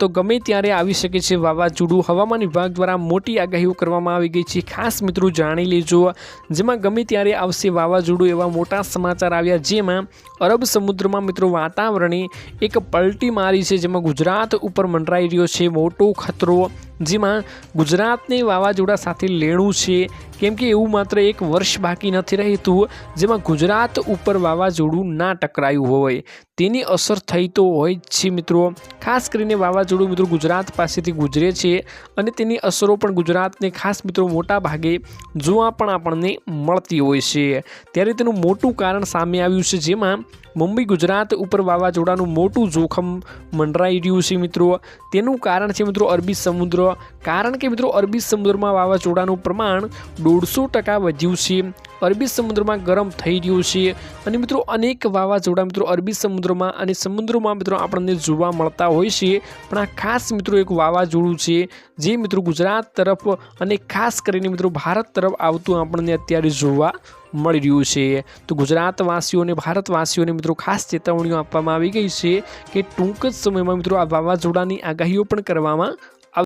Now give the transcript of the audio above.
તો ગમે ત્યારે આવી શકે છે, વાવાઝોડું હવામાન વિભાગ દ્વારા મોટી આગાહીઓ કરવામાં આવી ગઈ છે. ખાસ મિત્રો જાણી લેજો, જેમાં ગમે ત્યારે આવશે વાવાઝોડું એવા મોટા સમાચાર આવ્યા, જેમાં અરબ સમુદ્રમાં મિત્રો વાતાવરણે એક પલટી મારી છે, જેમાં ગુજરાત ઉપર મંડરાઈ રહ્યો છે મોટો ખતરો, જેમાં ગુજરાતને વાવાઝોડા સાથે લેણું છે. કેમ કે એવું માત્ર એક વર્ષ બાકી નથી રહેતું, જેમાં ગુજરાત ઉપર વાવાઝોડું ના ટકરાયું હોય. તેની અસર થઈ તો હોય જ છે મિત્રો. ખાસ કરીને વાવાઝોડું મિત્રો ગુજરાત પાસેથી ગુજરે છે અને તેની અસરો પણ ગુજરાતને ખાસ મિત્રો મોટા ભાગે જોવા પણ આપણને મળતી હોય છે. ત્યારે તેનું મોટું કારણ સામે આવ્યું છે જેમાં મુંબઈ ગુજરાત ઉપર વાવાઝોડાનું મોટું જોખમ મંડરાઈ રહ્યું છે મિત્રો. તેનું કારણ છે મિત્રો અરબી સમુદ્ર. કારણ કે મિત્રો અરબી સમુદ્રમાં વાવાઝોડાનું પ્રમાણ દોઢસો ટકા વધ્યું છે. અરબી સમુદ્રમાં ગરમ થઈ રહ્યું છે. અને મિત્રો, અનેક વાવાઝોડા મિત્રો અરબી સમુદ્રમાં અને સમુદ્રમાં મિત્રો આપણને જોવા મળતા હોય છે. પણ આ ખાસ મિત્રો એક વાવાઝોડું છે જે મિત્રો ગુજરાત તરફ અને ખાસ કરીને મિત્રો ભારત તરફ આવતું આપણને અત્યારે જોવા મળી રહ્યું છે. તો ગુજરાતવાસીઓને, ભારતવાસીઓને મિત્રો ખાસ ચેતવણીઓ આપવામાં આવી ગઈ છે કે ટૂંક જ સમયમાં મિત્રો આ વાવાઝોડાની આગાહીઓ પણ કરવામાં